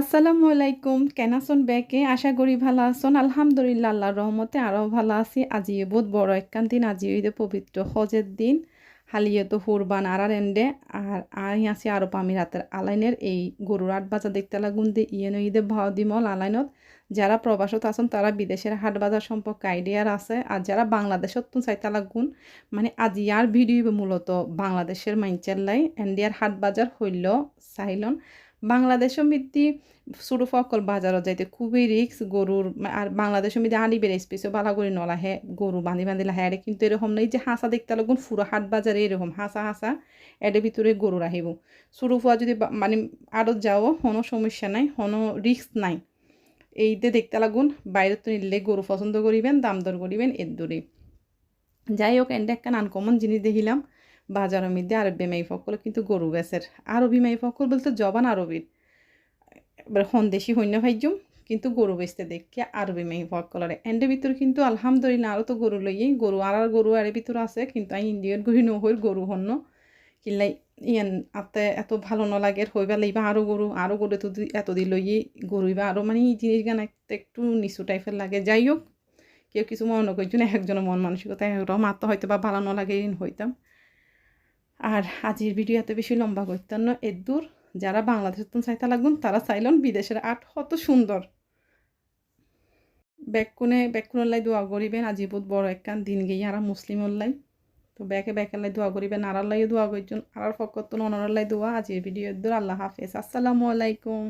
আসসালামু আলাইকুম। কেন আছেন বেকে আশা করি ভালো আছেন। আলহামদুলিল্লাহ আল্লাহ রহমতে আরও ভালো আছি। আজি বহুত বড় একখান দিন। আজি ঈদে পবিত্র হজের দিন। হালিয়ে তো হুরবান আর এন্ডে। আর আই আছি পামি রাতের আলাইনের। এই গরুর আট বাজার দেখতে লাগুন দে। ইয়েন ঈদে ভাওদিমল আলাইনত। যারা প্রবাসত আছেন, তারা বিদেশের হাট বাজার সম্পর্কে আইডিয়ার আছে। আর যারা বাংলাদেশত তো চাইতে লাগুন মানে আজি আর ভিডিও মূলত বাংলাদেশের মাইনচের লাই। এন্ডিয়ার হাট বাজার হইল চাইলন বাংলাদেশের মধ্যে ছোটো ফকল বাজারত যাইতে খুবই রিক্স গরুর, আর বাংলাদেশ মধ্যে আনি বেড়ে স্পেসও বালা করে নলাহে গরু বাঁধি বাঁধি লাহে, আরে কিন্তু এরকম নেই যে হাঁসা দেখতে লাগুন ফুরো হাট বাজারে এরকম, হাঁসা হাঁসা এদের ভিতরে গরু রাহিব। ছোটো ফুয়া যদি মানে আরত যাও কোনো সমস্যা নাই কোনো রিক্স নাই। এইতে দেখতে লাগুন বাইরে তো নিলে গরু পছন্দ করিবেন, দাম দর করিবেন, এর দূরে। যাই হোক, এন্ডে একটা আনকমন জিনিস দেখিলাম। বাজারের মধ্যে আরবি মাই ফকল, কিন্তু গরু বেচের। আরবি মাই ফকল বলতে জবান আরবির। এবার হন্দেশি হইন্য ভাইজুম, কিন্তু গরু বেচতে দেখে আরবি মাই ফকলরে এন্ডের ভিতর কিন্তু আলহামদুলিল্লাহ আরও তো গরু লইয়ে, গরু আর আর গরু আরে ভিতর আছে, কিন্তু আমি ইন্ডিয়ার গরু নহইর গরু হন্য কিনলাই ইয়ান আতে এত ভালো নলাগে হইবা লাইবা আরও গরু আরও গরু এত দি- এত দি লইয়ে গরু বা আরও মানে এই জিনিস গান একটু নিচু টাইপের লাগে। যাই হোক কেউ কিছু মনে করছ না, একজনের মন মানসিকতা একরকম, আত্ম হয়তো বা ভালো নলাগে হইতাম। আর আজকের ভিডিও এত বেশি লম্বা করতে না, এর দূর যারা বাংলাদেশের তো চাইতে লাগুন, তারা চাইলেন বিদেশের আর্ট কত সুন্দর। ব্যাকুনে ব্যাকুনের লাই দোয়া করিবেন, আজি বহুত বড় একখান দিন গিয়ে আর মুসলিম লাই। তো ব্যাকে ব্যাকের লাই দোয়া করিবেন আর লাই দোয়া করছেন আর ফকত অনর লাই দোয়া আজকের ভিডিও দূর। আল্লাহ হাফেজ। আসসালামু আলাইকুম।